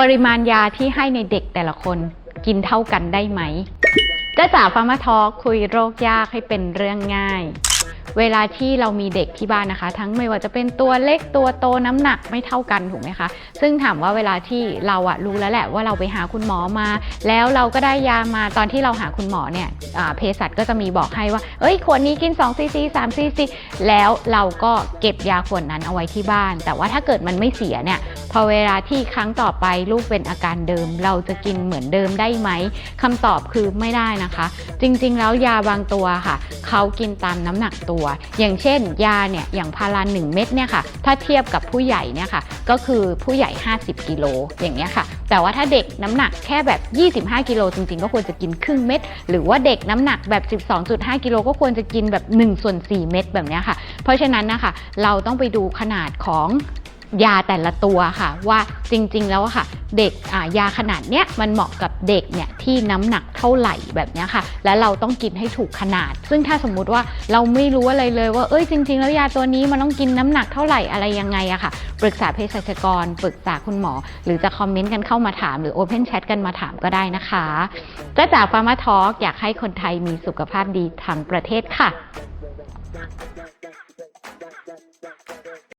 ปริมาณยาที่ให้ในเด็กแต่ละคนกินเท่ากันได้ไหม จ้าจ๋าฟาร์มาทอคุยโรคยากให้เป็นเรื่องง่าย เวลาที่เรามีเด็กที่บ้านนะคะ ทั้งไม่ว่าจะเป็นตัวเล็กตัวโตน้ำหนักไม่เท่ากันถูกไหมคะ ซึ่งถามว่าเวลาที่เราอะรู้แล้วแหละว่าเราไปหาคุณหมอมา แล้วเราก็ได้ยามาตอนที่เราหาคุณหมอเนี่ยเภสัชก็จะมีบอกให้ว่าเอ้ยขวดนี้กิน2ซีซี3ซีซีแล้วเราก็เก็บยาขวดนั้นเอาไว้ที่บ้าน แต่ว่าถ้าเกิดมันไม่เสียเนี่ยพอเวลาที่ครั้งต่อไปลูกเป็นอาการเดิม เราจะกินเหมือนเดิมได้ไหมคำตอบคือไม่ได้นะคะ จริงๆ แล้วยาบางตัวค่ะ เขากินตามน้ำหนักตัว อย่างเช่น ยาเนี่ยอย่างพารา1เม็ดเนี่ยค่ะ ถ้าเทียบกับผู้ใหญ่เนี่ยค่ะ ก็คือผู้ใหญ่ 50 กิโลอย่างเงี้ยค่ะ แต่ว่าถ้าเด็กน้ำหนักแค่แบบ 25 กิโลจริงๆ ก็ควรจะกินครึ่งเม็ด หรือว่าเด็กน้ำหนักแบบ 12.5 กิโลก็ควรจะกินแบบ1ส่วน4เม็ดแบบเนี้ยค่ะ เพราะฉะนั้นนะคะเราต้องไปดูขนาดของยาแต่ละตัวค่ะว่าจริงๆแล้วค่ะ เด็กยาขนาดเนี้ยมันเหมาะกับเด็กเนี่ยที่น้ำหนักเท่าไหร่แบบนี้ค่ะ แล้วเราต้องกินให้ถูกขนาด ซึ่งถ้าสมมุติว่าเราไม่รู้อะไรเลยว่าเอ้ยจริง ๆ แล้วยาตัวนี้มันต้องกินน้ำหนักเท่าไหร่อะไรยังไงอะค่ะ ปรึกษาเภสัชกร ปรึกษาคุณหมอ หรือจะคอมเมนต์กันเข้ามาถามหรือโอเพนแชทกันมาถามก็ได้นะคะก็จากฟาร์มาทอ k อยากให้คนไทยมีสุขภาพดีทั้งประเทศค่ะ